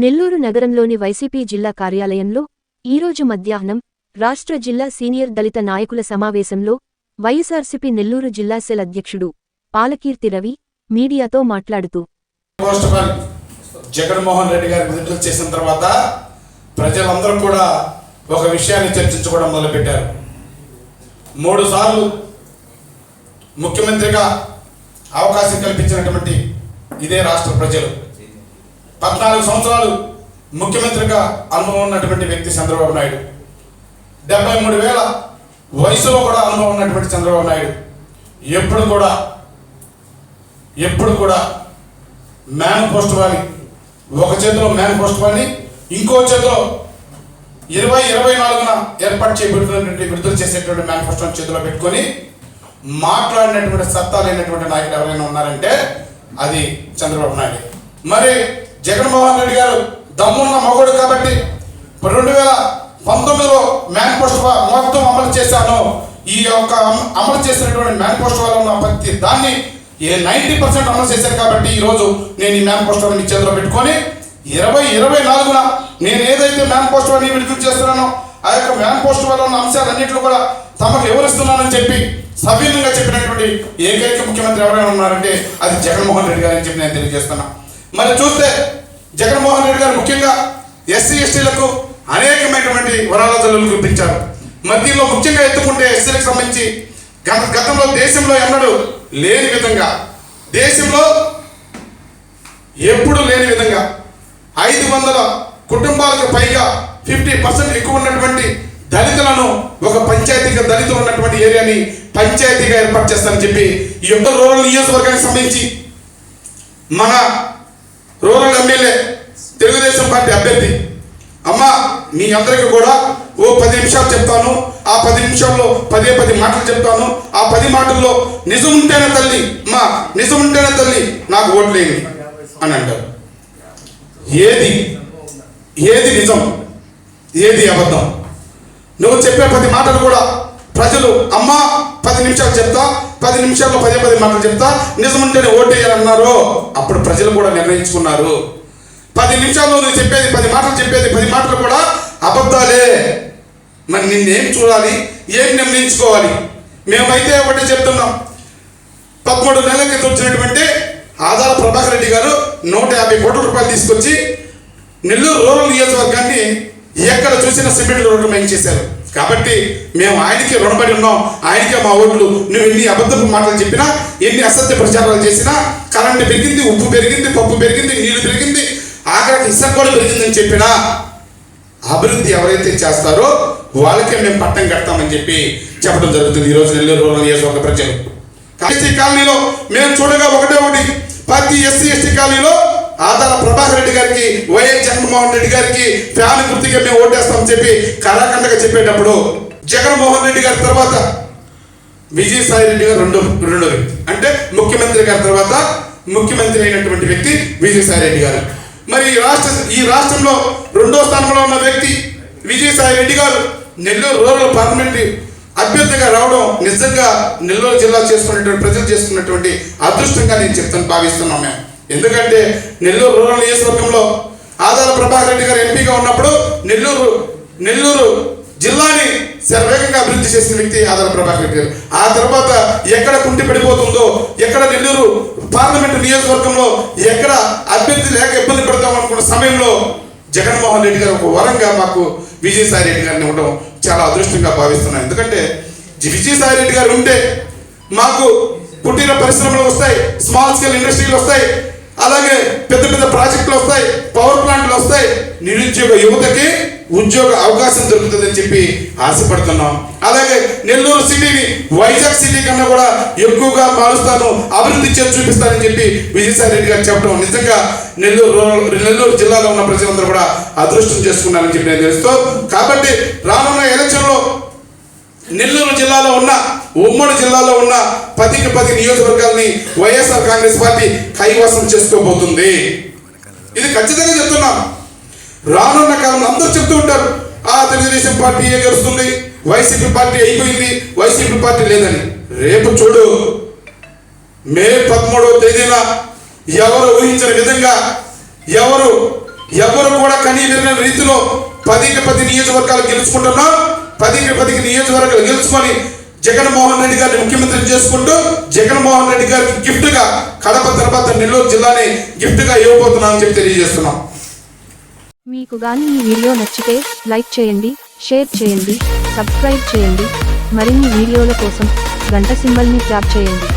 నెల్లూరు నగరంలోని వైసీపీ జిల్లా కార్యాలయంలో ఈరోజు మధ్యాహ్నం రాష్ట్ర జిల్లా సీనియర్ దళిత నాయకుల సమావేశంలో వైఎస్ఆర్సీపీ నెల్లూరు జిల్లా సెల్ అధ్యక్షుడు పాలకీర్తి రవి మీడియాతో మాట్లాడుతూ జగన్మోహన్ రెడ్డి గారికి విడుదల చేసిన తర్వాత ప్రజలందరూ కూడా ఒక విషయాన్ని చర్చించుకోవడం మొదలుపెట్టారు. మూడు సార్లు ముఖ్యమంత్రిగా అవకాశం కల్పించినటువంటి ఇదే రాష్ట్ర ప్రజలు. పద్నాలుగు సంవత్సరాలు ముఖ్యమంత్రిగా అనుభవం ఉన్నటువంటి వ్యక్తి చంద్రబాబు నాయుడు. డెబ్బై మూడు వేల వయసులో కూడా అనుభవం ఉన్నటువంటి చంద్రబాబు నాయుడు. ఎప్పుడు కూడా ఎప్పుడు కూడా మ్యాన్ పోస్ట్ ఒక చేతిలో మ్యాన్ పోస్ట్ ఇంకో చేతిలో ఇరవై ఇరవై నాలుగున ఏర్పాటు చేయబడుతున్నటువంటి విడుదల చేసేటువంటి మేనిఫెస్టోని చేతిలో పెట్టుకొని మాట్లాడినటువంటి సత్తా లేనటువంటి నాయకుడు ఎవరైనా ఉన్నారంటే అది చంద్రబాబు నాయుడు. మరి జగన్మోహన్ రెడ్డి గారు దమ్మున్న మగుడు కాబట్టి రెండు వేల పంతొమ్మిదిలో మేనిఫెస్టో మొత్తం అమలు చేశాను. ఈ యొక్క అమ- అమలు చేసినటువంటి మేనిఫెస్టో వల్ల ఉన్న ప్రతి దాన్ని ఏ నైంటీ పర్సెంట్ అమలు చేశారు కాబట్టి ఈరోజు నేను ఈ మేనిఫెస్టోని మీ చేతిలో పెట్టుకొని ఇరవై ఇరవై నాలుగున నేను ఏదైతే మేనిఫెస్టో అని విడుదల చేస్తున్నానో ఆ యొక్క మేనిఫెస్టో వల్ల ఉన్న అంశాలన్నింటిలో కూడా తమకు వివరిస్తున్నానని చెప్పి సవీనంగా చెప్పినటువంటి ఏకైక ముఖ్యమంత్రి ఎవరైనా ఉన్నారంటే అది జగన్మోహన్ రెడ్డి గారు అని చెప్పి నేను తెలియజేస్తున్నా. మరి చూస్తే జగన్మోహన్ రెడ్డి గారు ముఖ్యంగా ఎస్సీ ఎస్టీలకు అనేకమైనటువంటి వరాల కురిపించారు మధ్యలో ముఖ్యంగా ఎత్తుకుంటే ఎస్సీలకు సంబంధించి గత గతంలో దేశంలో ఎన్నడూ లేని విధంగా దేశంలో ఎప్పుడు లేని విధంగా ఐదు వందల కుటుంబాలకు పైగా ఫిఫ్టీ పర్సెంట్ ఎక్కువ ఉన్నటువంటి దళితులను ఒక పంచాయతీగా దళితులు ఉన్నటువంటి ఏరియాని పంచాయతీగా ఏర్పాటు చేస్తానని చెప్పి ఈ యొక్క రూరల్ నియోజకవర్గానికి సంబంధించి మన రూరల్ ఎమ్మెల్యే తెలుగుదేశం పార్టీ అభ్యర్థి. అమ్మ మీ అందరికీ కూడా ఓ పది నిమిషాలు చెప్తాను. ఆ పది నిమిషాల్లో పదే పది మాటలు చెప్తాను. ఆ పది మాటల్లో నిజం ఉంటేనే తల్లి అమ్మా నిజం ఉంటేనే తల్లి నాకు ఓట్లేని అని అంటారు. ఏది? ఏది నిజం? ఏది అబద్ధం? నువ్వు చెప్పే పది మాటలు కూడా ప్రజలు అమ్మా పది నిమిషాలు చెప్తా. పది నిమిషాల్లో పదే పది మాటలు చెప్తా. నిజం ఉంటేనే ఓటేయాలన్నారు అప్పుడు ప్రజలు కూడా నిర్ణయించుకున్నారు. పది నిమిషాల్లో నువ్వు చెప్పేది పది మాటలు చెప్పేది పది మాటలు కూడా అబద్ధాలే. మరి నిన్నేం చూడాలి? ఏం నిర్ణయించుకోవాలి? మేమైతే ఒకటే చెప్తున్నాం. పదమూడు నెలల క్రితం వచ్చినటువంటి ఆదాల ప్రభాకర్ రెడ్డి గారు నూట యాభై కోట్ల రూపాయలు తీసుకొచ్చి నెల్లూరు రూరల్ నియోజకవర్గాన్ని ఎక్కడ చూసినా సిమెంట్ రోడ్లు మేము చేశారు. కాబట్టి మేము ఆయనకి రుణపడి ఉన్నాం. ఆయనకే మా ఓట్లు. నువ్వు ఎన్ని అబద్ధపు మాటలు చెప్పినా ఎన్ని అసత్య ప్రచారాలు చేసినా కరెంట్ పెరిగింది ఉప్పు పెరిగింది పప్పు పెరిగింది నీళ్ళు పెరిగింది ఆఖరికి ఇసుక కూడా పెరిగిందని చెప్పినా అభివృద్ధి ఎవరైతే చేస్తారో వాళ్ళకే మేము పట్టం కడతామని చెప్పి చెప్పడం జరుగుతుంది. ఈరోజు నెల్లూరు రూరల్ నియోజకవర్గ ప్రజలు. ఎస్టీ కాలనీలో మేము చూడగా ఒకటే ఒకటి. ప్రతి ఎస్సీ ఎస్టీ కాలనీలో ఆదాల ప్రభాకర్ రెడ్డి గారికి వైఎస్ జగన్మోహన్ రెడ్డి గారికి ఫ్యామిలీ గుర్తిగా మేము ఓటేస్తామని చెప్పి కరాఖండగా చెప్పేటప్పుడు జగన్మోహన్ రెడ్డి గారి తర్వాత విజయసాయి రెడ్డి గారు రెండో రెండో వ్యక్తి. అంటే ముఖ్యమంత్రి గారి తర్వాత ముఖ్యమంత్రి అయినటువంటి వ్యక్తి విజయసాయి రెడ్డి గారు. మరి ఈ రాష్ట్ర ఈ రాష్ట్రంలో రెండో స్థానంలో ఉన్న వ్యక్తి విజయసాయి రెడ్డి గారు. నెల్లూరు రూరల్ పార్లమెంటరీ అభ్యర్థిగా రావడం నిజంగా నెల్లూరు జిల్లా చేసుకున్నటువంటి ప్రజలు చేసుకున్నటువంటి అదృష్టంగా నేను చెప్తాను భావిస్తున్నాం మేము. ఎందుకంటే నెల్లూరు రూరల్ నియోజకవర్గంలో ఆదాల ప్రభాకర్ రెడ్డి గారు ఎంపీగా ఉన్నప్పుడు నెల్లూరు నెల్లూరు జిల్లాని శరవేగంగా అభివృద్ధి చేసిన వ్యక్తి ఆదాల ప్రభాకర్ రెడ్డి గారు. ఆ తర్వాత ఎక్కడ కుంటి పడిపోతుందో ఎక్కడ నెల్లూరు పార్లమెంటు నియోజకవర్గంలో ఎక్కడ అభ్యర్థి లేక ఇబ్బంది పడతాం అనుకున్న సమయంలో జగన్మోహన్ రెడ్డి గారు ఒక వరంగా మాకు విజయసాయి రెడ్డి గారిని ఇవ్వడం చాలా అదృష్టంగా భావిస్తున్నాను ఎందుకంటే విజయసాయి రెడ్డి గారు ఉంటే మాకు కుటీర పరిశ్రమలు వస్తాయి స్మాల్ స్కేల్ ఇండస్ట్రీలు వస్తాయి అలాగే పెద్ద పెద్ద ప్రాజెక్టులు వస్తాయి పవర్ ప్లాంట్లు వస్తాయి. నిరుద్యోగ యువతకి ఉద్యోగ అవకాశం దొరుకుతుందని చెప్పి ఆశపడుతున్నాం. అలాగే నెల్లూరు సిటీని వైజాగ్ సిటీ కన్నా కూడా ఎక్కువగా మారుస్తాను అభివృద్ధి చేసి చూపిస్తానని చెప్పి విజయసాయి రెడ్డి గారు చెప్పడం నిజంగా నెల్లూరు నెల్లూరు జిల్లాలో ఉన్న ప్రజలందరూ కూడా అదృష్టం చేసుకున్నారని చెప్పి నేను తెలుస్తూ కాబట్టి రానున్న ఎలక్షన్లో నెల్లూరు జిల్లాలో ఉన్న ఉమ్మడి జిల్లాలో ఉన్న పదికి పది నియోజకవర్గాల్ని వైఎస్ఆర్ కాంగ్రెస్ పార్టీ కైవసం చేసుకోబోతుంది. ఇది ఖచ్చితంగా చెప్తున్నాం. రానున్న కాలంలో అందరూ చెప్తూ ఉంటారు ఆ తెలుగుదేశం పార్టీ ఏ గెలుస్తుంది? వైసీపీ పార్టీ అయిపోయింది వైసీపీ పార్టీ లేదని. రేపు చూడు మే పదమూడవ తేదీన ఎవరు ఊహించిన విధంగా ఎవరు ఎవరు కూడా కనీ విరిగిన రీతిలో పదికి పది నియోజకవర్గాలు గెలుచుకుంటున్నాం పదికి పదికి నియోజకవర్గాలు గెలుచుకొని జగన్మోహన్ రెడ్డి గారిని ముఖ్యమంత్రి చేసుకుంటూ జగన్మోహన్ రెడ్డి గారికి గిఫ్ట్గా కడప తర్వాత నెల్లూరు జిల్లాని గిఫ్ట్గా ఇవ్వబోతున్నామని చెప్పి తెలియజేస్తున్నాం. మీకు గాని ఈ వీడియో నచ్చితే లైక్ చేయండి షేర్ చేయండి. సబ్స్క్రైబ్ చేయండి. మరిన్ని వీడియోల కోసం గంట సింబల్ని ట్యాప్ చేయండి.